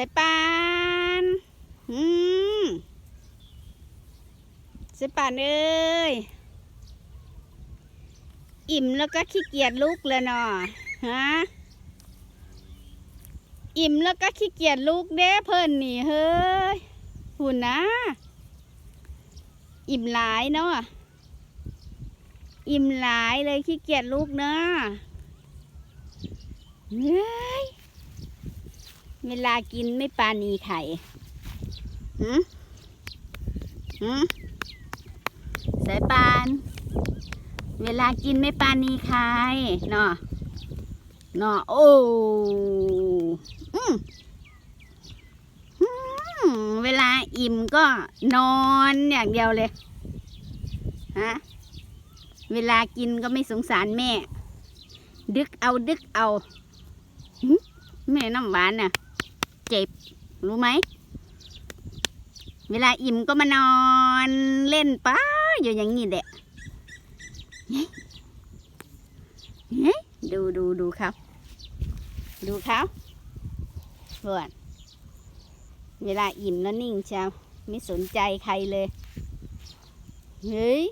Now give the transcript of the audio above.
ส่ปานอืมใส่ปานเอ้ย อิ่มแล้วก็ขี้เกียจลุกเลยเนาะฮะ อิ่มแล้วก็ขี้เกียจลุกเด้เพิ่นนี่เฮ้ยหุ่นนะ อิ่มหลายเนาะ อิ่มหลายเลยขี้เกียจลุกเนาะเฮ้ย เวลากินไม่ปานีไข่หืมหืมสายปาน เวลากินไม่ปานีไข่เนาะเนาะโอ้อืมเวลาอิ่มก็นอนอย่างเดียวเลย ฮะ เวลากินก็ไม่สงสารแม่ ดึกเอาดึกเอา แม่น้ำหวานน่ะ เจ็บ รู้ไหม เวลาอิ่มก็มานอนเล่นป้าอยู่อย่างนี้แหละเฮ้ยดูดูดูเขาดูเขาเพื่อนเวลาอิ่มแล้วนิ่งเชียวไม่สนใจใครเลย เฮ้ย